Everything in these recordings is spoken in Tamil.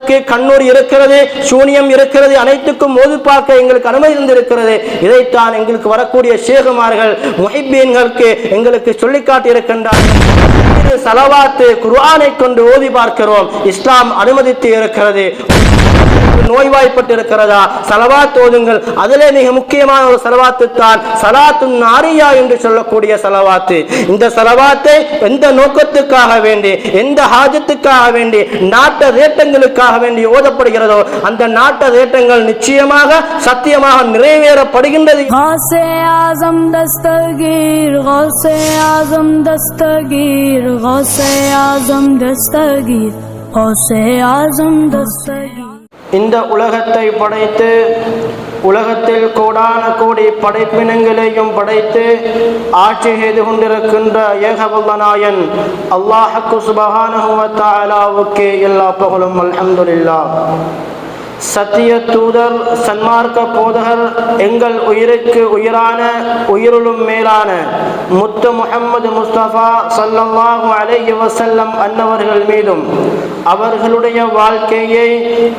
கண்ணூர் இருக்கிறது சூனியம் இருக்கிறது அனைத்துக்கும் மோது பார்க்க எங்களுக்கு அனுமதி இருந்திருக்கிறது இதைத்தான் எங்களுக்கு வரக்கூடிய சேகுமார்கள் முஹிப்பீன்களுக்கு எங்களுக்கு சொல்லிக்காட்டி இருக்கின்றார்கள் சலவாத்து குர்ஆனை கொண்டு ஓதி பார்க்கிறோம். இஸ்லாம் அனுமதித்து இருக்கிறது. நோய்வாய்ப்பட்டு இருக்கிறதா சலவா தோதுங்கள் அதிலே மிக முக்கியமான ஒரு செலவாத்து தான் சலாத்து நாரியா என்று சொல்லக்கூடிய செலவாத்து. இந்த செலவாத்தை எந்த நோக்கத்துக்காக வேண்டி எந்த ஹாஜத்துக்காக வேண்டி நாட்ட ரேட்டங்களுக்காக வேண்டி ஓதப்படுகிறதோ அந்த நாட்ட ரேட்டங்கள் நிச்சயமாக சத்தியமாக நிறைவேறப்படுகின்றது. ஆசம் தஸ்தகீர் ஆசம் தஸ்தகீர் ஆசம் தஸ்தகீர் ஆசம் தஸ்தகீர். இந்த உலகத்தை படைத்து உலகத்தில் கோடான கோடி படைப்பினங்களையும் படைத்து ஆட்சி செய்து கொண்டிருக்கின்ற ஏகபல்லநாயன் அல்லாஹக்கு சுபஹானுவத்தாலாவுக்கு எல்லா புகழும் அல்ஹம்துல்லா சத்திய தூதர் சன்மார்க்க போதகர் எங்கள் உயிருக்கு உயிரான உயிருளும் மேலான முத்து முஹம்மது முஸ்தபா ஸல்லல்லாஹு அலைஹி வசல்லம் அன்னவர்கள் மீதும் அவர்களுடைய வாழ்க்கையை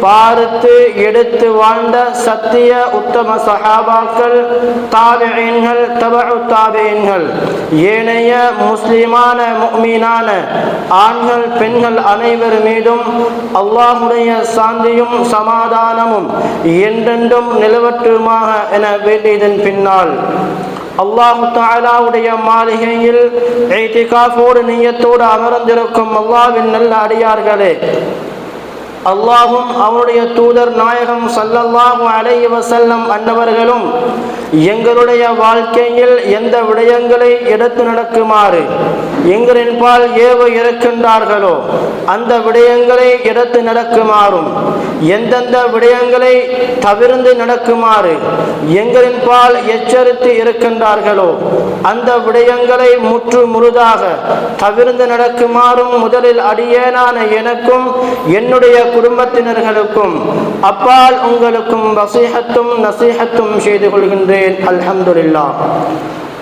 பார்த்து எடுத்து வாழ்ந்த சத்திய உத்தம சஹாபாக்கள் தாபியீன்கள் தபு தாபியீன்கள் ஏனைய முஸ்லிமான மீனான ஆண்கள் பெண்கள் அனைவர் மீதும் அல்லாஹுடைய சாந்தியும் சமாதானமும் என்றென்றும் நிலவற்றுமாக என வேண்டியதன் பின்னால் அல்லாஹு தாலாவுடைய மாளிகையில் ஏத்திகாஃபோடு நீயத்தோடு அமர்ந்திருக்கும் அல்லாவின் நல்ல அடியார்களே அல்லாஹும் அவனுடைய தூதர் நாயகம் சல்லல்லாஹு அலைய வசல்லம் அன்னவர்களும் எங்களுடைய வாழ்க்கையில் எந்த விடயங்களை எடுத்து நடக்குமாறு எங்களின் பால் ஏவ இருக்கின்றார்களோ அந்த விடயங்களை எடுத்து நடக்குமாறும் எந்தெந்த விடயங்களை தவிர்ந்து நடக்குமாறு எங்களின் பால் எச்சரித்து இருக்கின்றார்களோ அந்த விடயங்களை முற்று முழுதாக தவிர்ந்து நடக்குமாறும் முதலில் அடியேனான எனக்கும் என்னுடைய குடும்பத்தினர்களுக்கும் அப்பால் உங்களுக்கும் வசீகத்தும் நசீகத்தும் செய்து கொள்கின்றேன். அல்ஹம்துலில்லாஹ்.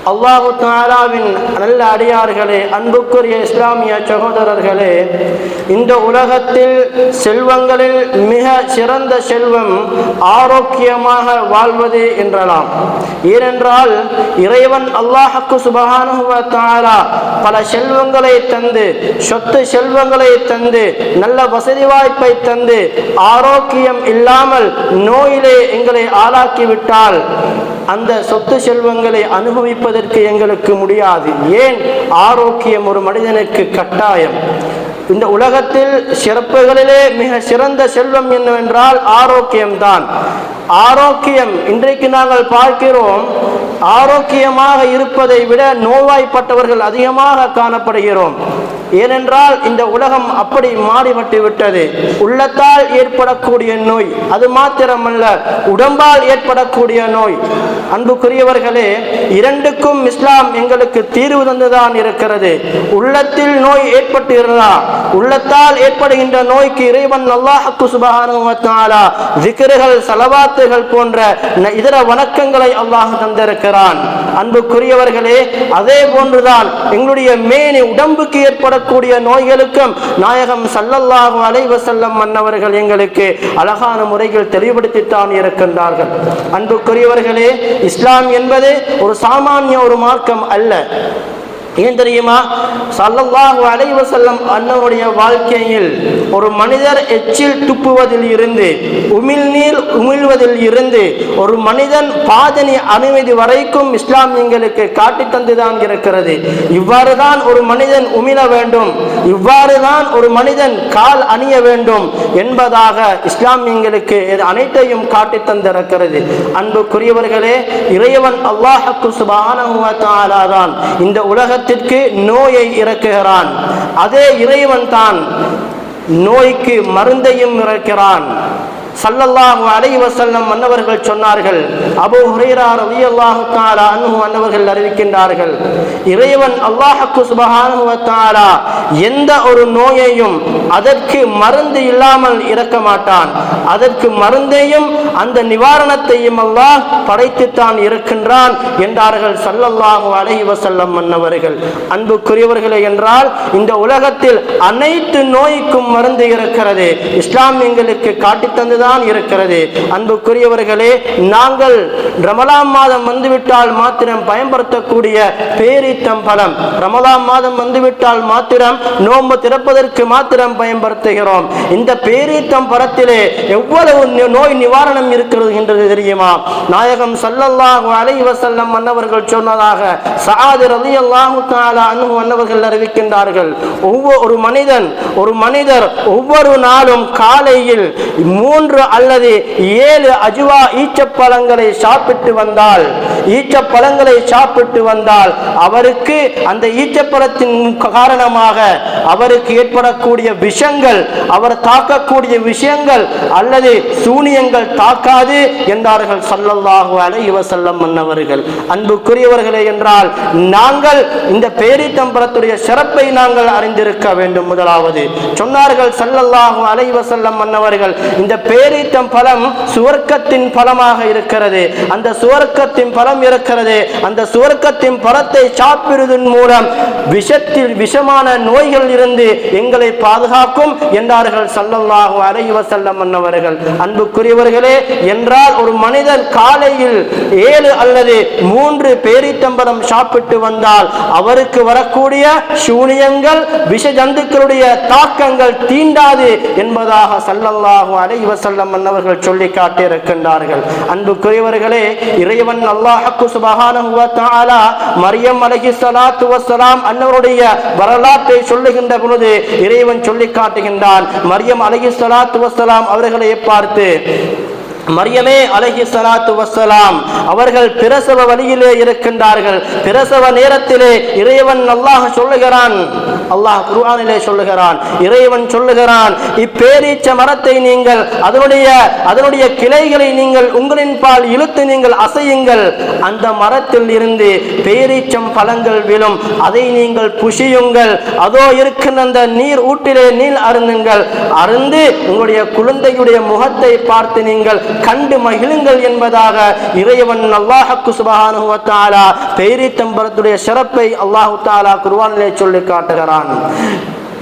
அல்லாஹு தாலாவின் நல்ல அடியார்களே அன்புக்குரிய இஸ்லாமிய சகோதரர்களே இந்த உலகத்தில் செல்வங்களில் மிக சிறந்த செல்வம் ஆரோக்கியமாக வாழ்வது என்றலாம். ஏனென்றால் இறைவன் அல்லாஹுக்கு சுபகானுவ தாலா பல செல்வங்களை தந்து சொத்து செல்வங்களை தந்து நல்ல வசதி வாய்ப்பை தந்து ஆரோக்கியம் இல்லாமல் நோயிலே எங்களை ஆளாக்கிவிட்டால் அந்த சொத்து செல்வங்களை அனுபவிப்பது அனுபவிப்பதற்கு எங்களுக்கு முடியாது. ஏன்? ஆரோக்கியம் ஒரு மனிதனுக்கு கட்டாயம். இந்த உலகத்தில் சிறப்புகளிலே மிக சிறந்த செல்வம் என்னவென்றால் ஆரோக்கியம்தான். ஆரோக்கியம். இன்றைக்கு நாங்கள் பார்க்கிறோம் ஆரோக்கியமாக இருப்பதை விட நோய்வாய்ப்பட்டவர்கள் அதிகமாக காணப்படுகிறோம். ஏனென்றால் இந்த உலகம் அப்படி மாறிவிட்டு விட்டது. உள்ளத்தால் ஏற்படக்கூடிய நோய் அது மாத்திரமல்ல உடம்பால் ஏற்படக்கூடிய நோய். அன்புக்குரியவர்களே இரண்டுக்கும் இஸ்லாம் எங்களுக்கு தீர்வு தந்துதான் இருக்கிறது. உள்ளத்தில் நோய் ஏற்பட்டு இருந்தால் உள்ளத்தால் ஏற்படுகின்ற நோய்க்கு இறைவன் அல்லாஹுக்கு சுபகானுவத்தாலா திக்ருகள் சலாத்துகள் போன்ற இதர வணக்கங்களை அல்லாஹ் தந்திருக்கிறான். அன்புக்குரியவர்களே அதே போன்றுதான் எங்களுடைய மேனி உடம்புக்கு ஏற்படக்கூடிய நோய்களுக்கும் நாயகம் சல்லல்லாஹு அலைஹி செல்லம் மன்னவர்கள் எங்களுக்கு அழகான முறையில் தெளிவுபடுத்தித்தான் இருக்கின்றார்கள். அன்புக்குரியவர்களே இஸ்லாம் என்பது ஒரு சாமானிய ஒரு மார்க்கம் அல்ல. ஏன் தெரியுமா? சல்லல்லாஹு அலைஹி அண்ணனுடைய வாழ்க்கையில் ஒரு மனிதர் எச்சில் துப்புவதில் இருந்து உமிழ்நீர் உமிழ்வதில் இருந்து ஒரு மனிதன் பாதனி அனுமதி வரைக்கும் இஸ்லாம் எங்களுக்கு காட்டி தந்துதான் இருக்கிறது. இவ்வாறு தான் ஒரு மனிதன் உமிழ வேண்டும். இவ்வாறு தான் ஒரு மனிதன் கால் அணிய வேண்டும் என்பதாக இஸ்லாம் எங்களுக்கு அனைத்தையும் காட்டி தந்திருக்கிறது. அன்புக்குரியவர்களே இறைவன் அல்லாஹக்கு சுபானஹு இந்த உலகத்தை உலகத்திற்கு நோயை இறக்குகிறான். அதே இறைவன் தான் நோய்க்கு மருந்தையும் இறக்கிறான். சல்லல்லாஹு அலைஹி வசல்லம் மன்னவர்கள் சொன்னார்கள் அபு ஹுரைரா ரலியல்லாஹு தாரா அன்ஹு மன்னவர்கள் அறிவிக்கின்றார்கள் இறைவன் அல்லாஹக்கு சுப்ஹானஹு எந்த ஒரு நோயையும் அதற்கு மருந்து இல்லாமல் இறக்க மாட்டான். அதற்கு மருந்தையும் அந்த நிவாரணத்தையும் அல்லாஹ் படைத்துத்தான் இருக்கின்றான் என்றார்கள் சல்லல்லாஹு அலைஹி வசல்லம் மன்னவர்கள். அன்புக்குரியவர்களே என்றால் இந்த உலகத்தில் அனைத்து நோய்க்கும் மருந்து இருக்கிறது. இஸ்லாம் எங்களுக்கு காட்டி தான் இருக்கிறது. அன்புக்குரியவர்களே நாங்கள் ரமலாம் மாதம் வந்துவிட்டால் மாத்திரம் பயன்படுத்தக்கூடிய பேரித்தம் பழம். ரமலாம் மாதம் வந்துவிட்டால் மாத்திரம் நோன்பு திறப்பதற்கு மாத்திரம் பயன்படுத்துகிறோம். இந்த பேரீத்தம் பழத்திலே எவ்வளவு நோய் நிவாரணம் இருக்கிறது என்றது தெரியுமா? நாயகம் சல்லல்லாஹு அலைஹி வஸல்லம் மன்னவர்கள் சொன்னதாக சஆது ரலியல்லாஹு தஆலா அன்ஹு அன்னவர்கள் அறிவிக்கின்றார்கள். ஒவ்வொரு மனிதன் ஒரு மனிதர் ஒவ்வொரு நாளும் காலையில் மூன்று மூன்று அல்லது ஏழு அஜுவா ஈச்சப்பழங்களை சாப்பிட்டு வந்தால் ஈச்சப்பழங்களை சாப்பிட்டு வந்தால் அவருக்கு அந்த ஈச்சப்பழத்தின் காரணமாக அவருக்கு ஏற்படக்கூடிய விஷங்கள் அவர் தாக்கக்கூடிய விஷயங்கள் அல்லது சூனியங்கள் தாக்காது என்றார்கள் ஸல்லல்லாஹு அலைஹி வஸல்லம் மன்னவர்கள். அன்புக்குரியவர்களே என்றால் நாங்கள் இந்த பேரித்தம்பலத்துடைய சிறப்பை நாங்கள் அறிந்திருக்க வேண்டும். முதலாவது சொன்னார்கள் ஸல்லல்லாஹு அலைஹி வஸல்லம் மன்னவர்கள் இந்த பேர் பேரித்தம் பழம் சுவர்க்கத்தின் பழமாக இருக்கிறது. அந்த சுவர்க்கத்தின் பழம் இருக்கிறது. அந்த சுவர்க்கத்தின் பழத்தை சாப்பிடுவதன் மூலம் விஷத்தில் விஷமான நோய்கள் இருந்து எங்களை பாதுகாக்கும் என்றார்கள் ஸல்லல்லாஹு அலைஹி செல்லம் மன்னவர்கள் அன்புக்குரியவர்களே என்றால் ஒரு மனிதன் காலையில் ஏழு அல்லது மூன்று பேரித்தம்பரம் சாப்பிட்டு வந்தால் அவருக்கு வரக்கூடிய சூனியங்கள் விஷ ஜந்துக்களுடைய தாக்கங்கள் தீண்டாது என்பதாக சல்லல்லாஹு அலைஹி வசல்லம் மன்னவர்கள் சொல்லி காட்டியிருக்கின்றார்கள். அன்புக்குரியவர்களே இறைவன் அல்லாஹ்க்கு சுபஹானஹு வ தஆலா மரியம் அலைஹிஸ்ஸலாத்து அன்னவருடைய வரலாற்றை சொல்லுகின்ற பொழுது இறைவன் சொல்லி காட்டுகின்றான். மரியம் அலகி சலாத்து வசலாம் அவர்களை பார்த்து மரியமே அலஹி சலாத்து வசலாம் அவர்கள் பிரசவ வழியிலே இருக்கின்றார்கள். பிரசவ நேரத்திலே இறைவன் அல்லாஹ் சொல்லுகிறான். அல்லாஹ் குருவானிலே சொல்லுகிறான். இறைவன் சொல்லுகிறான் இப்பேரீச்ச மரத்தை நீங்கள் அதனுடைய அதனுடைய கிளைகளை நீங்கள் உங்களின் பால் இழுத்து நீங்கள் அசையுங்கள். அந்த மரத்தில் இருந்து பேரீச்சம் பழங்கள் விழும். அதை நீங்கள் புசியுங்கள். அதோ இருக்கின்ற அந்த நீர் ஊட்டிலே நீர் அருந்துங்கள். அருந்து உங்களுடைய குழந்தையுடைய முகத்தை பார்த்து நீங்கள் கண்டு மகிழுங்கள் என்பதாக இறைவன் அல்லாஹக்கு சுபஹானஹு பேரித்தம்பரத்துடைய சிறப்பை அல்லாஹு தாலா குருவானிலே சொல்லி காட்டுகிறான்.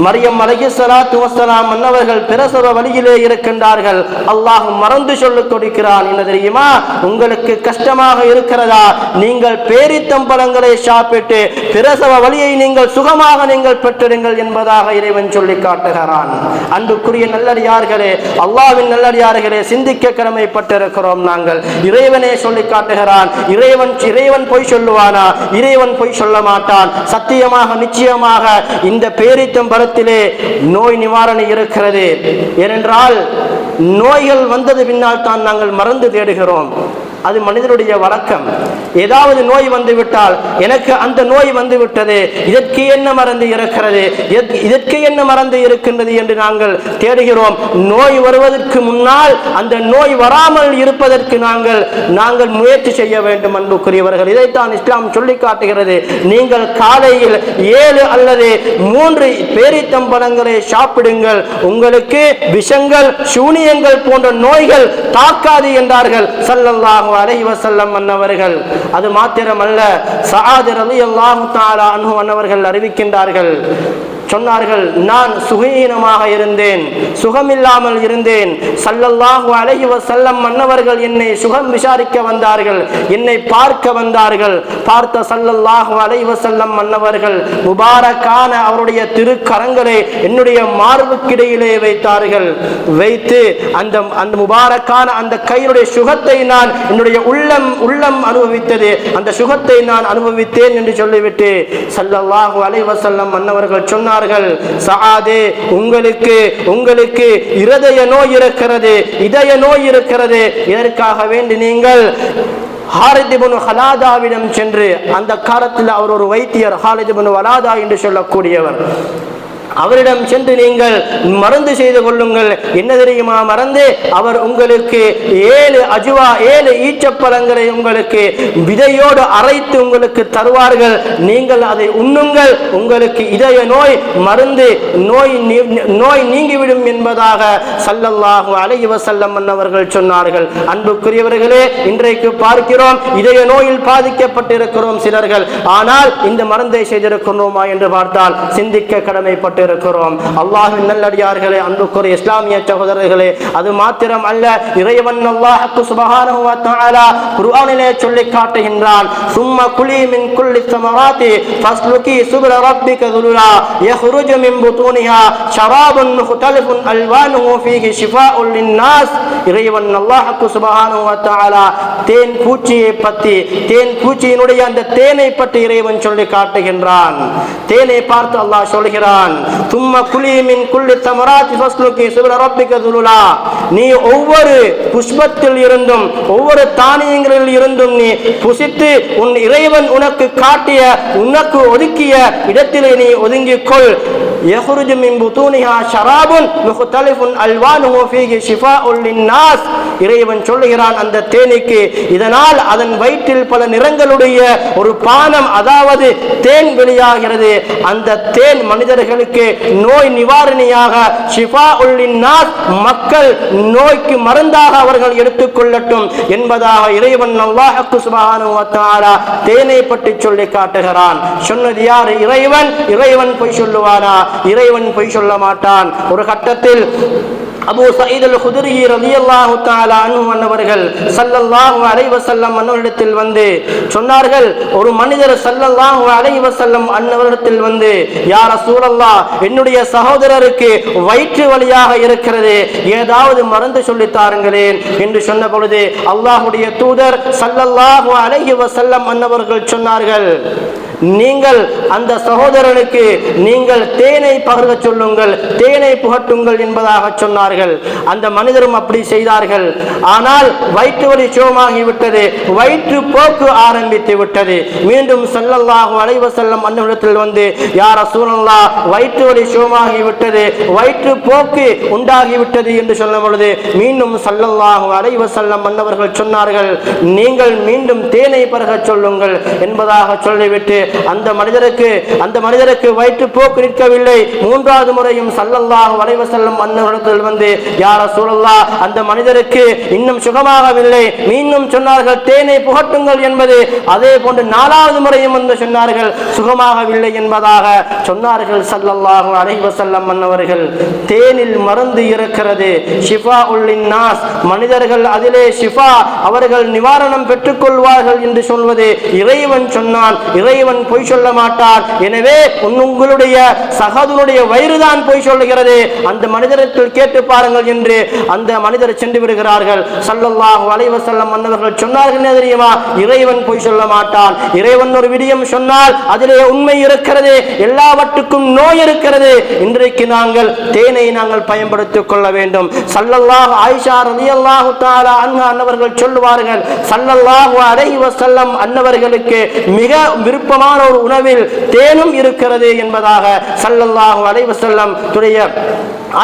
மரியம் அலைஹிஸ்ஸலாத்து வஸ்ஸலாம் மன்னவர்கள் பிரசவ வழியிலே இருக்கின்றார்கள். அல்லாஹ் மறந்து சொல்லிக் கொடுக்கிறான் என்ன தெரியுமா? உங்களுக்கு கஷ்டமாக இருக்கிறதா? நீங்கள் பேரித்தம் பழங்களை சாப்பிட்டு பிரசவ வழியை நீங்கள் சுகமாக நீங்கள் பெற்றிடுங்கள் என்பதாக இறைவன் சொல்லி காட்டுகிறான். அன்புக்குரிய நல்லடியார்களே அல்லாவின் நல்லடியார்களே சிந்திக்க கடமைப்பட்டிருக்கிறோம் நாங்கள். இறைவனே சொல்லி காட்டுகிறான். இறைவன் இறைவன் பொய் சொல்லுவானா? இறைவன் பொய் சொல்ல மாட்டான். சத்தியமாக நிச்சயமாக இந்த பேரித்தம் உலகத்திலே நோய் நிவாரணம் இருக்கிறது. ஏனென்றால் நோய்கள் வந்தது பின்னால் தான் நாங்கள் மறந்து தேடுகிறோம். அது மனிதனுடைய வழக்கம். ஏதாவது நோய் வந்து விட்டால் எனக்கு அந்த நோய் வந்து விட்டது இதற்கு என்ன மருந்து இருக்கிறது? இதற்கு- இதற்கு என்ன மருந்து இருக்கின்றது என்று நாங்கள் தேடுகிறோம். நோய் வருவதற்கு முன்னால் அந்த நோய் வராமல் இருப்பதற்கு நாங்கள் நாங்கள் முயற்சி செய்ய வேண்டும் அன்புக்குரியவர்கள். இதைத்தான் இஸ்லாம் சொல்லி காட்டுகிறது. நீங்கள் காலையில் ஏழு அல்லது மூன்று பேரித்தம்பழங்களை சாப்பிடுங்கள். உங்களுக்கு விஷங்கள் சூனியங்கள் போன்ற நோய்கள் தாக்காது என்றார்கள். சல்லல்லாஹு அலஹி வசல்லம் அன்னவர்கள். அது மாத்திரமல்ல சஆத் ரலியல்லாஹு தஆலா அன்ஹு அன்னவர்கள் அறிவிக்கின்றார்கள். சொன்னார்கள் நான் சுகீனமாக இருந்தேன் சுகமில்லாமல் இருந்தேன். சல்லல்லாஹு அலைஹி வஸல்லம் மன்னவர்கள் என்னை சுகம் விசாரிக்க வந்தார்கள் என்னை பார்க்க வந்தார்கள். பார்த்த சல்லல்லாஹு அலைஹி வஸல்லம் மன்னவர்கள் முபாரக்கான அவருடைய திருக்கரங்களை என்னுடைய மார்புக்கிடையிலே வைத்தார்கள். வைத்து அந்த அந்த முபாரக்கான அந்த கையினுடைய சுகத்தை நான் என்னுடைய உள்ளம் உள்ளம் அனுபவித்தது. அந்த சுகத்தை நான் அனுபவித்தேன் என்று சொல்லிவிட்டு சல்லல்லாஹு அலைஹி வஸல்லம் மன்னவர்கள் சொன்னார்கள் சஆதே உங்களுக்கு உங்களுக்கு இருதய நோய் இருக்கிறது இதய நோய் இருக்கிறது. இதற்காக வேண்டி நீங்கள் ஹாரித் ஹலாதாவிடம் சென்று அந்த காலத்தில் அவர் ஒரு வைத்தியர் ஹாலித் வலாதா என்று சொல்லக்கூடியவர். அவரிடம் சென்று நீங்கள் மருந்து செய்து கொள்ளுங்கள். என்ன தெரியுமா? மறந்து அவர் உங்களுக்கு ஏழு அஜுவா ஏழு ஈச்சப்பழங்களை உங்களுக்கு விதையோடு அரைத்து உங்களுக்கு தருவார்கள். நீங்கள் அதை உண்ணுங்கள். உங்களுக்கு இதய நோய் மருந்து நோய் நோய் நீங்கிவிடும் என்பதாக சல்லல்லாஹு அலைஹி வஸல்லம் அவர்கள் சொன்னார்கள். அன்புக்குரியவர்களே இன்றைக்கு பார்க்கிறோம் இதய நோயில் பாதிக்கப்பட்டிருக்கிறோம் சிலர்கள். ஆனால் இந்த மருந்தை செய்திருக்கிறோமா என்று பார்த்தால் சிந்திக்க கடமைப்பட்டு கடமைப்பட்டிருக்கிறோம் அல்லாஹின் நல்லடியார்களே அன்புக்குரிய இஸ்லாமிய சகோதரர்களே அது மாத்திரம் அல்ல இறைவன் அல்லாஹ்க்கு சுபஹானஹு வ தஆலா குர்ஆனிலே சொல்லி காட்டுகின்றான் சும்ம குலி மின் குல்லி ثمرات فاسلكي سبل ربك ذللا يخرج من بطونها شراب مختلف الوانه فيه شفاء للناس இறைவன் அல்லாஹ்க்கு சுபஹானஹு வ தஆலா தேன் பூச்சியை பற்றி தேன் பூச்சியினுடைய அந்த தேனை பற்றி இறைவன் சொல்லி காட்டுகின்றான் தேனை பார்த்து அல்லாஹ் சொல்கிறான் தும்ம குலி மின் குல்லி தமராத்தி ஃபஸ்லுகி சுபல ரப்பிக துலுலா நீ ஒவ்வொரு புஷ்பத்தில் இருந்தும் ஒவ்வொரு தானியங்களில் இருந்தும் நீ புசித்து உன் இறைவன் உனக்கு காட்டிய உனக்கு ஒதுக்கிய இடத்திலே நீ ஒதுங்கிக் கொள் يخرج من بطونها شراب مختلف الوانه فيه شفاء للناس இறைவன் சொல்லுகிறான் அந்த தேனீக்கு இதனால் அதன் வயிற்றில் பல நிறங்களுடைய ஒரு பானம் அதாவது தேன் வெளியாகிறது அந்த தேன் மனிதர்களுக்கு நோய் நிவாரணியாக ஷிஃபா நாஸ் மக்கள் நோய்க்கு மருந்தாக அவர்கள் எடுத்துக்கொள்ளட்டும் என்பதாக இறைவன் அல்லாஹக்கு சுப்ஹானஹு தேனை பற்றி சொல்லி காட்டுகிறான். சொன்னது யார்? இறைவன். இறைவன் பொய் சொல்லுவானா? இறைவன் பொய் சொல்ல மாட்டான். ஒரு கட்டத்தில் அபு சயீத் அல் குதுரி ரலியல்லாஹு தஆலா அன்ஹு அன்னவர்கள் சல்லல்லாஹு அலைவசல்லம் அன்னவரிடத்தில் வந்து சொன்னார்கள் ஒரு மனிதர் சல்லல்லாஹு அலைவசல்லம் அன்னவரிடத்தில் வந்து யார சூழல்லா என்னுடைய சகோதரருக்கு வயிற்று வழியாக இருக்கிறது ஏதாவது மருந்து சொல்லி தாருங்களேன் என்று சொன்ன பொழுது அல்லாஹ்வுடைய தூதர் சல்லல்லாஹு அலைஹி வசல்லம் அன்னவர்கள் சொன்னார்கள். நீங்கள் அந்த சகோதரனுக்கு நீங்கள் தேனை பகர்க சொல்லுங்கள் தேனை புகட்டுங்கள் என்பதாக சொன்னார்கள். அந்த மனிதரும் அப்படி செய்தார்கள். ஆனால் வயிற்று வலி சோமாகிவிட்டது வயிற்று போக்கு ஆரம்பித்து விட்டது. மீண்டும் செல்லல்லாகும் அலைஹி செல்லம் அன்னவிடத்தில் வந்து யார் சூழல்லா வயிற்று வலி சோமாகிவிட்டது வயிற்று போக்கு உண்டாகிவிட்டது என்று சொல்லும் பொழுது மீண்டும் செல்லல்லாகும் அலைவ செல்லம் மன்னவர்கள் சொன்னார்கள் நீங்கள் மீண்டும் தேனை பருக சொல்லுங்கள் என்பதாக சொல்லிவிட்டு அந்த மனிதருக்கு அந்த மனிதருக்கு வயிற்று போக்கு நிற்கவில்லை. மூன்றாவது முறையும் சல்லல்லாஹு அலைஹி செல்லும் அன்னவரிடத்தில் வந்து யார சூழல்லா அந்த மனிதருக்கு இன்னும் சுகமாகவில்லை. மீண்டும் சொன்னார்கள் தேனை புகட்டுங்கள் என்பது அதே போன்று நாலாவது முறையும் வந்து சொன்னார்கள் சுகமாகவில்லை என்பதாக சொன்னார்கள் சல்லல்லாஹு அலைஹி செல்லம் அன்னவர்கள். தேனில் மருந்து இருக்கிறது. ஷிஃபா உள்ளின் நாஸ் மனிதர்கள் அதிலே ஷிஃபா அவர்கள் நிவாரணம் பெற்றுக்கொள்வார்கள் என்று சொல்வது இறைவன் சொன்னான். இறைவன் பொய் சொல்ல மாட்டார் எனவே உங்களுடைய சகோதரனுடைய வயிறுதான் பொய் சொல்லுகிறது. அந்த மனிதரிடத்தில் கேட்டு பாருங்கள் என்று அந்த மனிதர் சென்று விடுகிறார்கள். சல்லல்லாஹு அலைஹி செல்லம் அன்னவர்கள் சொன்னார்கள் தெரியுமா? இறைவன் பொய் சொல்ல மாட்டான். இறைவன் ஒரு விடியம் சொன்னால் அதிலே உண்மை இருக்கிறது எல்லாவற்றுக்கும் நோய் இருக்கிறது. இன்றைக்கு நாங்கள் தேனை நாங்கள் பயன்படுத்திக் கொள்ள வேண்டும். சல்லல்லாஹ் ஆயிஷா ரலியல்லாஹு தஆலா அன்ஹா அன்னவர்கள் சொல்லுவார்கள் சல்லல்லாஹு அலைஹி வஸல்லம் அன்னவர்களுக்கு மிக விருப்பமான ஒரு உணவில் தேனும் இருக்கிறது என்பதாக சல்லல்லாஹு அலைஹி வஸல்லம் துடைய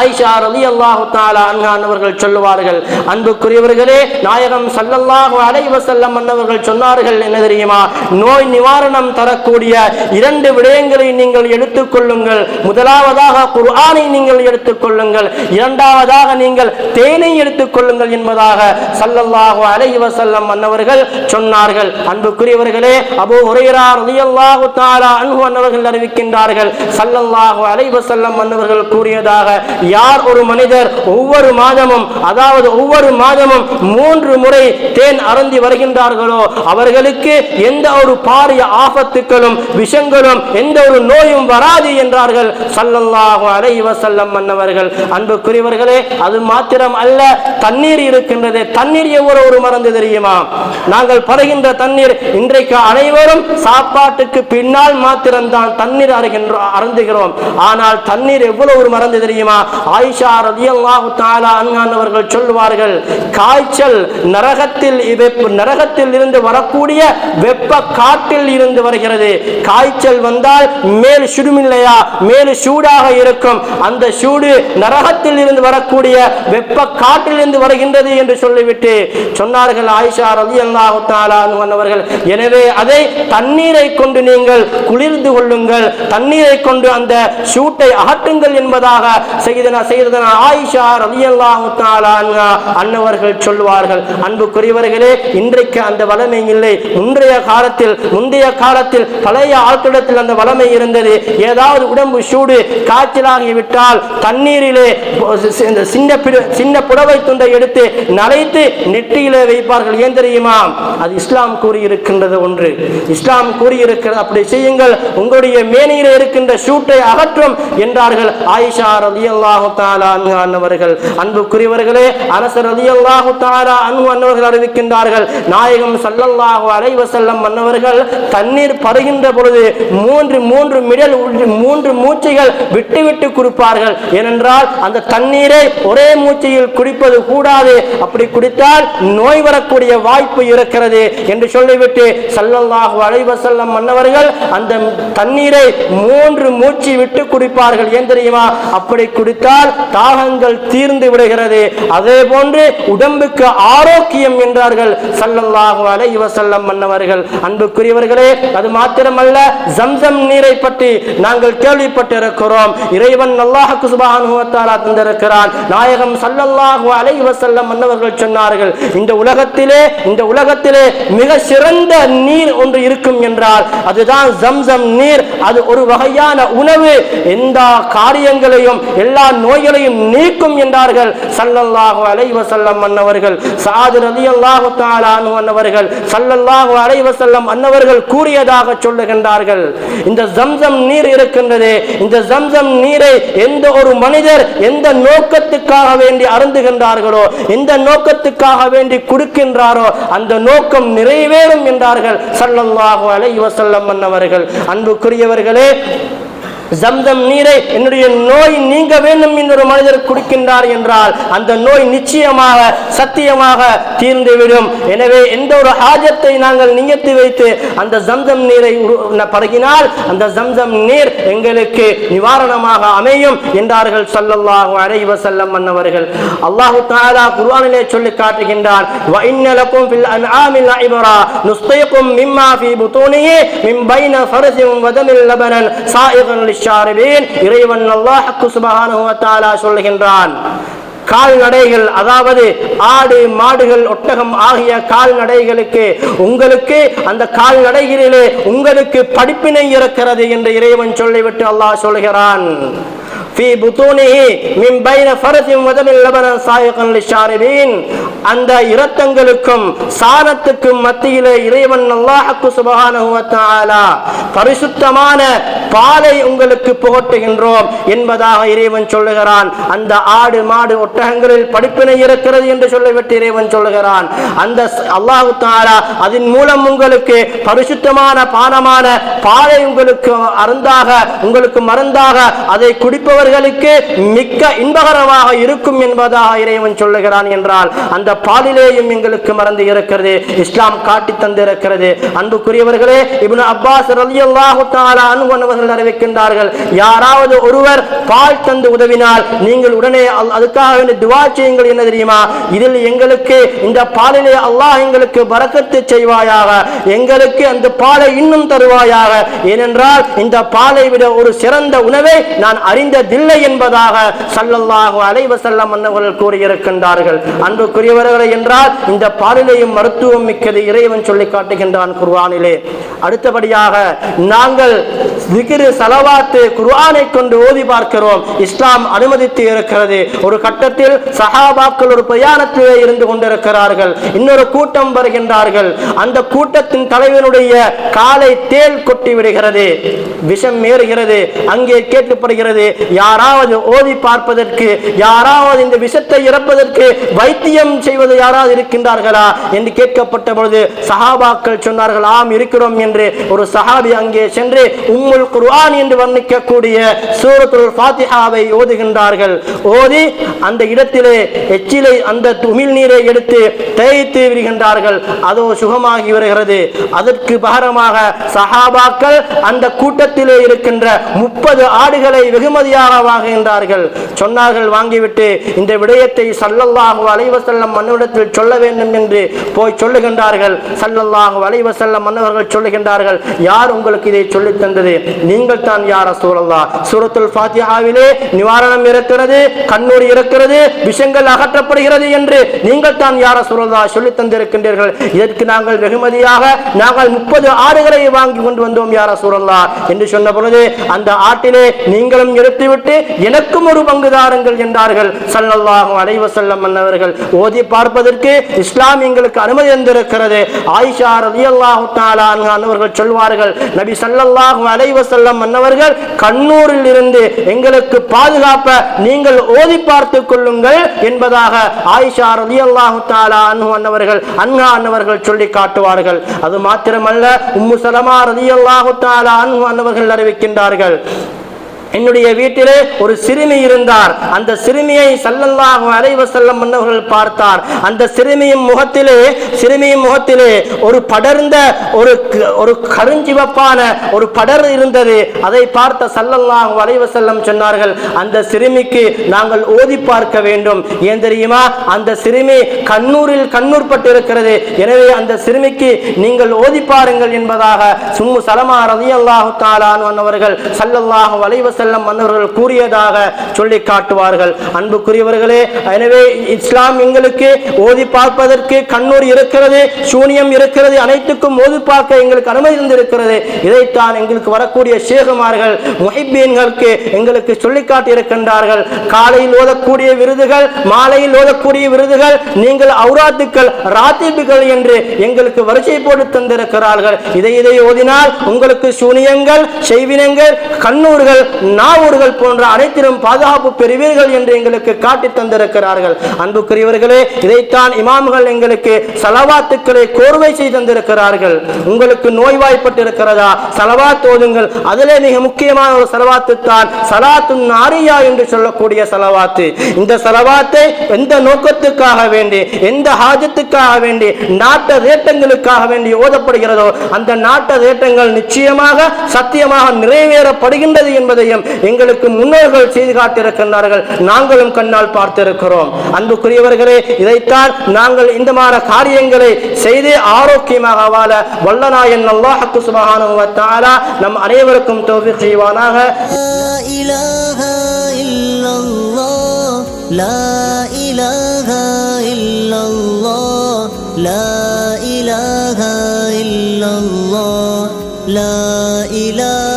ஆயிஷா ரலியல்லாஹு அல்லாஹு அன்ஹா அன்னவர்கள் சொல்லுவார்கள். அன்புக்குரியவர்களே நாயகம் சல்லல்லாஹு அலைவசல்லம் அன்னவர்கள் சொன்னார்கள் என்ன தெரியுமா? நோய் நிவாரணம் தரக்கூடிய இரண்டு விடயங்களை நீங்கள் எடுத்துக்கொள்ளுங்கள் முதலாவதாக குர்ஆனை நீங்கள் எடுத்துக்கொள்ளுங்கள் இரண்டாவதாக நீங்கள் தேனை எடுத்துக்கொள்ளுங்கள் என்பதாக சல்லல்லாஹு அலைவசல்லம் அன்னவர்கள் சொன்னார்கள். அன்புக்குரியவர்களே அபு ஹுரைரா ரலியல்லாஹு தஆலா அன்ஹு அன்னவர்கள் அறிவிக்கின்றார்கள். சல்லல்லாஹு அலைஹி வஸல்லம் அன்னவர்கள் கூறியதாக யார் ஒரு மனிதர் ஒவ்வொரு மாதமும் அதாவது ஒவ்வொரு மாதமும் மூன்று முறை தேன் அருந்தி வருகின்றார்களோ அவர்களுக்கு எந்த ஒரு பாரிய ஆபத்துக்களும் விஷங்களும் எந்த ஒரு நோயும் வராது என்றார்கள். சல்லல்லாஹு அலைஹி வஸல்லம் அன்னவர்கள். அன்புக்குரியவர்களே அது மாத்திரம் அல்ல தண்ணீர் இருக்கின்றது. தண்ணீர் எவ்வளவு ஒரு மருந்து தெரியுமா? நாங்கள் பருகின்ற தண்ணீர் இன்றைக்கு அனைவரும் சாப்பாட்டு சாப்பாட்டுக்கு பின்னால் மாத்திரம்தான் தண்ணீர் அருகின்ற அருந்துகிறோம். ஆனால் தண்ணீர் எவ்வளவு ஒரு மறந்து தெரியுமா? ஆயிஷா ரலியல்லாஹு தஆலா அன்ஹான் சொல்வார்கள் காய்ச்சல் நரகத்தில் வெப்ப நரகத்தில் இருந்து வரக்கூடிய வெப்ப காட்டில் இருந்து வருகிறது. காய்ச்சல் வந்தால் மேல் சுடுமில்லையா? மேல் சூடாக இருக்கும். அந்த சூடு நரகத்தில் இருந்து வரக்கூடிய வெப்ப காட்டில் இருந்து வருகின்றது என்று சொல்லிவிட்டு சொன்னார்கள் ஆயிஷா ரலியல்லாஹு தஆலா அன்ஹான் அவர்கள் எனவே அதை தண்ணீரை கொண்டு கொண்டு நீங்கள் குளிர்ந்து கொள்ளுங்கள். தண்ணீரை கொண்டு அந்த சூட்டை அகற்றுங்கள் என்பதாக செய்தன செய்தன ஆயிஷா ரலியல்லாஹு தஆலா அன்னவர்கள் சொல்வார்கள் அன்புக்குரியவர்களே இன்றைக்கு அந்த வளமை இல்லை. முந்தைய காலத்தில் முந்தைய காலத்தில் பழைய ஆட்களிடத்தில் அந்த வளமை இருந்தது. ஏதாவது உடம்பு சூடு காய்ச்சலாகிவிட்டால் தண்ணீரிலே சின்ன சின்ன புடவை துண்டை எடுத்து நனைத்து நெற்றியிலே வைப்பார்கள். ஏன் தெரியுமா? அது இஸ்லாம் கூறியிருக்கின்றது ஒன்று. இஸ்லாம் கூறியிருக்க இருக்கிறது. அப்படி செய்யுங்கள். உங்களுடைய மேனையில் இருக்கின்ற சூட்டை அகற்றும் என்றார்கள் ஆயிஷா ரதி அல்லாஹு தாலா அன்னவர்கள். அன்புக்குரியவர்களே அரசர் ரதி அல்லாஹு தாலா அன்பு அன்னவர்கள் அறிவிக்கின்றார்கள் நாயகம் சல்லல்லாஹு அலைஹி வஸல்லம் அன்னவர்கள் தண்ணீர் பருகின்ற பொழுது மூன்று மூன்று மிடல் மூன்று மூச்சைகள் விட்டு விட்டு குடிப்பார்கள். ஏனென்றால் அந்த தண்ணீரை ஒரே மூச்சையில் குடிப்பது கூடாது. அப்படி குடித்தால் நோய் வரக்கூடிய வாய்ப்பு இருக்கிறது என்று சொல்லிவிட்டு ஸல்லல்லாஹு அலைஹி வஸல்லம் மன்னவர்கள் அந்த தண்ணீரை மூன்று மூச்சு விட்டு குடிப்பார்கள். ஏன் தெரியுமா? அப்படி குடித்தால் தாகங்கள் தீர்ந்து விடுகிறது. அதே போன்று உடம்புக்கு ஆரோக்கியம் என்றார்கள் ஸல்லல்லாஹு அலைஹி வஸல்லம் மன்னவர்கள். அன்புக்குரியவர்களே அது மாத்திரமல்ல ஜம்சம் நீரை பற்றி நாங்கள் கேள்விப்பட்டிருக்கிறோம். இறைவன் அல்லாஹ்க்கு சுப்ஹானஹு தந்திருக்கிறான். நாயகம் ஸல்லல்லாஹு அலைஹி வஸல்லம் மன்னவர்கள் சொன்னார்கள் இந்த உலகத்திலே இந்த உலகத்திலே மிக சிறந்த நீர் ஒன்று இருக்கும் என்றால் அதுதான் ஜம்சம் நீர். அது ஒரு வகையான உணவு. எந்த காரியங்களையும் எல்லா நோய்களையும் நீக்கும் என்றார்கள். சல்லல்லாஹு அலைவசல்லம் அன்னவர்கள். சாது ரதி அல்லாஹு தாலானு அன்னவர்கள். சல்லல்லாஹு அலைவசல்லம் அன்னவர்கள் கூறியதாக சொல்லுகின்றார்கள். இந்த ஜம்சம் நீர் இருக்கின்றது. இந்த ஜம்சம் நீரை எந்த ஒரு மனிதர் எந்த நோக்கத்துக்காக வேண்டி அருந்துகின்றார்களோ எந்த நோக்கத்துக்காக வேண்டி கொடுக்கின்றாரோ அந்த நோக்கம் நிறைவேறும் என்றார்கள். சல்லல்லாஹு அலைவசல்லம் வஸல்லம் அவர்கள் அன்புக்குரியவர்களே ஜம்தம் நீரை என்னுடைய நோய் நீங்க வேண்டும் என்று ஒரு மனிதர் குடிக்கின்றார் என்றால் அந்த நோய் நிச்சயமாக சத்தியமாக தீர்ந்துவிடும். எனவே எந்த ஒரு ஆஜத்தை நாங்கள் நியத்து வைத்து அந்த ஜம்தம் நீரை பழகினால் அந்த ஜம்தம் நீர் எங்களுக்கு நிவாரணமாக அமையும் என்றார்கள் ஸல்லல்லாஹு அலைஹி செல்லம் அன்னவர்கள் அல்லாஹு தாலா குர்ஆனிலே சொல்லி காட்டுகின்றான் வ ஃபில் அன்ஆமி லஇப்ரா நுஸ்தீக்கும் மிம்மா ஃபீ புதூனிஹி மின் பைன ஃபர்ஸின் லபனன் சாயிகன் லிஷாரிபீன் இறைவன் அல்லாஹ் சுப்ஹானஹு வ தஆலா கால்நடைகள் அதாவது ஆடு மாடுகள் ஒட்டகம் ஆகிய கால்நடைகளுக்கு உங்களுக்கு அந்த கால்நடைகளிலே உங்களுக்கு படிப்பினை இருக்கிறது என்று இறைவன் சொல்லிவிட்டு அல்லாஹ் சொல்கிறான். في بطونه من بين فرث ودم لبنا سائقا للشاربين அந்த இரத்தங்களுக்கும் சாணத்துக்கும் மத்தியிலே இறைவன் அல்லாஹ்க்கு சுபஹானஹு வ தஆலா பரிசுத்தமான பாலை உங்களுக்கு புகட்டுகின்றோம் என்பதாக இறைவன் சொல்லுகிறான் அந்த ஆடு மாடு ஒட்டகங்களில் படிப்பினை இருக்கிறது என்று சொல்லிவிட்டு இறைவன் சொல்லுகிறான் அந்த ஸ்- அல்லாஹு தஆலா அதன் மூலம் உங்களுக்கு பரிசுத்தமான பானமான பாலை உங்களுக்கு அருந்தாக உங்களுக்கு மருந்தாக அதை குடிப்பவர்களுக்கு மிக்க இன்பகரமாக இருக்கும் என்பதாக இறைவன் சொல்லுகிறான் என்றால் அந்த பாலிலேயும் எங்களுக்கு மறந்து இருக்கிறது இஸ்லாம் காட்டி தந்திருக்கிறது. அன்புக்குரியவர்களே இப்னு அப்பாஸ் ரலியல்லாஹு தஆலா அன்ஹு அறிவிக்கின்றார்கள் யாராவது ஒருவர் பால் தந்து உதவினால் நீங்கள் உடனே அதுக்காக வேண்டி துவா செய்யுங்கள் என்ன தெரியுமா? இதில் எங்களுக்கு இந்த பாலிலே அல்லாஹ் எங்களுக்கு பரக்கத்து செய்வாயாக எங்களுக்கு அந்த பாலை இன்னும் தருவாயாக. ஏனென்றால் இந்த பாலை விட ஒரு சிறந்த உணவை நான் அறிந்த இல்லை என்பதாக ஸல்லல்லாஹு அலைஹி செல்ல அன்னவர்கள் கூறியிருக்கின்றார்கள். அன்புக்குரியவர்களை என்றால் இந்த பாலிலேயும் மருத்துவம் மிக்கது இறைவன் சொல்லி காட்டுகின்றான் குர்வானிலே அடுத்தபடியாக நாங்கள் திக்ரு சலவாத்து குர்ஆனை கொண்டு ஓதி பார்க்கிறோம். இஸ்லாம் அனுமதித்து இருக்கிறது. ஒரு கட்டத்தில் சஹாபாக்கள் ஒரு பிரயாணத்திலே இருந்து கொண்டிருக்கிறார்கள். இன்னொரு கூட்டம் வருகின்றார்கள். அந்த கூட்டத்தின் தலைவனுடைய காலை தேல் கொட்டி விடுகிறது. விஷம் ஏறுகிறது. அங்கே கேட்டுப்படுகிறது யாராவது ஓதி பார்ப்பதற்கு யாராவது இந்த விஷத்தை இறப்பதற்கு வைத்தியம் செய்வது யாராவது இருக்கின்றார்களா? என்று கேட்கப்பட்ட பொழுது சஹாபாக்கள் சொன்னார்கள் ஆம் இருக்கிறோம் என்று. ஒரு சஹாபி அங்கே சென்று உம்முல் குர்ஆன் என்று வர்ணிக்கக்கூடிய சூரத்துல் ஃபாத்திஹாவை ஓதுகின்றார்கள். ஓதி அந்த இடத்திலே எச்சிலை அந்த உமிழ் நீரை எடுத்து தேய்த்து விடுகின்றார்கள். அதோ சுகமாகி வருகிறது. அதற்கு பகரமாக சஹாபாக்கள் அந்த கூட்டத்திலே இருக்கின்ற முப்பது ஆடுகளை வெகுமதியாக வாங்குகின்றார்கள் சொன்னார்கள் வாங்கிவிட்டு இந்த விடயத்தை சல்லல்லாஹு அலைவசல்லம் மன்னிடத்தில் சொல்ல வேண்டும் என்று போய் சொல்லுகின்றார்கள். சல்லல்லாஹு அலைவசல்லம் மன்னவர்கள் சொல்லுகின்றார்கள் யார் உங்களுக்கு இதை சொல்லித் தந்தது? நீங்கள் தான் யார் சூழல்லா சூரத்துல் ஃபாத்தியாவிலே நிவாரணம் இருக்கிறது கண்ணூர் இருக்கிறது விஷங்கள் அகற்றப்படுகிறது என்று நீங்கள் தான் யார சூழல்லா சொல்லித் தந்திருக்கின்றீர்கள். இதற்கு நாங்கள் வெகுமதியாக நாங்கள் முப்பது ஆடுகளை வாங்கி கொண்டு வந்தோம் யார சூழல்லா என்று சொன்ன பொழுது அந்த ஆட்டிலே நீங்களும் எடுத்துவிட்டு எனக்கும் ஒரு பங்கு தாருங்கள் என்றார்கள். சல்லல்லாஹு அலைவ செல்லம் மன்னவர்கள் ஓதி பார்ப்பதற்கு இஸ்லாம் எங்களுக்கு அனுமதி தந்திருக்கிறது. ஆயிஷா ரலியல்லாஹு தஆலா அன்ஹா அன்னவர்கள் சொல்வார்கள். நபி ஸல்லல்லாஹு அலைவ செல்லம் மன்னவர்கள் கண்ணூரில் இருந்து எங்களுக்கு பாதுகாப்ப நீங்கள் ஓதி பார்த்துக் கொள்ளுங்கள் என்பதாக ஆயிஷா ரலியல்லாஹு தஆலா அன்ஹு அன்னவர்கள் அன்ஹா அன்னவர்கள் சொல்லி காட்டுவார்கள். அது மாத்திரமல்ல உம்மு சலமா ரலியல்லாஹு தஆலா அன்ஹு அன்னவர்கள் அறிவிக்கின்றார்கள். என்னுடைய வீட்டிலே ஒரு சிறுமி இருந்தார். அந்த சிறுமியை சல்லல்லாஹு அலைவ செல்லம் மன்னவர்கள் பார்த்தார். அந்த சிறுமியின் முகத்திலே சிறுமியின் முகத்திலே ஒரு படர்ந்த ஒரு ஒரு கருஞ்சிவப்பான ஒரு படர் இருந்தது. அதை பார்த்த சல்லல்லாஹு அலைவ செல்லம் சொன்னார்கள் அந்த சிறுமிக்கு நாங்கள் ஓதி பார்க்க வேண்டும். ஏன் தெரியுமா? அந்த சிறுமி கண்ணூரில் கண்ணூர் பட்டிருக்கிறது எனவே அந்த சிறுமிக்கு நீங்கள் ஓதி பாருங்கள் என்பதாக சும்மு சலமா ரலியல்லாஹு தஆலா அன்ஹு அவர்கள் சல்லல்லாஹு அலைஹி வஸல்லம் மன்னவர்கள் கூறியதாக சொல்லி காட்டுவார்கள். அன்புக்குரியவர்களே எனவே இஸ்லாம் எங்களுக்கு ஓதி பார்ப்பதற்கு கண்ணூர் இருக்கிறது சூனியம் இருக்கிறது அனைத்துக்கும் ஓதி பார்க்க எங்களுக்கு அனுமதி இருந்திருக்கிறது இதைத்தான் எங்களுக்கு வரக்கூடிய ஷேகுமார்கள் முஹிப்பீன்களுக்கு எங்களுக்கு சொல்லிக்காட்டி இருக்கின்றார்கள் காலையில் ஓதக்கூடிய விருதுகள் மாலையில் ஓதக்கூடிய விருதுகள் நீங்கள் அவுராத்துக்கள் ராத்திபுகள் என்று எங்களுக்கு வரிசை போட்டு தந்திருக்கிறார்கள். இதை இதை ஓதினால் உங்களுக்கு சூனியங்கள் செய்வினங்கள் கண்ணூர்கள் நாவூர்கள் போன்ற அனைத்திலும் பாதுகாப்பு பெறுவீர்கள் என்று எங்களுக்கு காட்டி தந்திருக்கிறார்கள். அன்புக்குரியவர்களே இதைத்தான் இமாம்கள் எங்களுக்கு சலவாத்துக்களை கோர்வை செய்து தந்திருக்கிறார்கள். உங்களுக்கு நோய்வாய்ப்பட்டிருக்கிறதா? சலவாத் ஓதுங்கள். அதிலே மிக முக்கியமான ஒரு சலவாத்து தான் சலாத்து நாரியா என்று சொல்லக்கூடிய சலவாத்து. இந்த சலவாத்தை எந்த நோக்கத்துக்காக வேண்டி எந்த ஹாஜத்துக்காக வேண்டி நாட்ட ரேட்டங்களுக்காக வேண்டி ஓதப்படுகிறதோ அந்த நாட்ட ரேட்டங்கள் நிச்சயமாக சத்தியமாக நிறைவேறப்படுகின்றது என்பதையும் எங்களுக்கு முன்னோர்கள் செய்து காட்டியிருக்கின்றார்கள் நாங்களும் கண்ணால் பார்த்திருக்கிறோம் அன்புக்குரியவர்களே இதைத்தான் நாங்கள் இந்த மாதிரி காரியங்களை செய்து ஆரோக்கியமாக வாழ வல்லநாயன் அல்லாஹுக்கு சுபஹானஹு வ தஆலா நம் அனைவருக்கும் தௌஃபீக் செய்வானாக لا إله إلا الله لا إله إلا الله لا إله إلا الله لا إله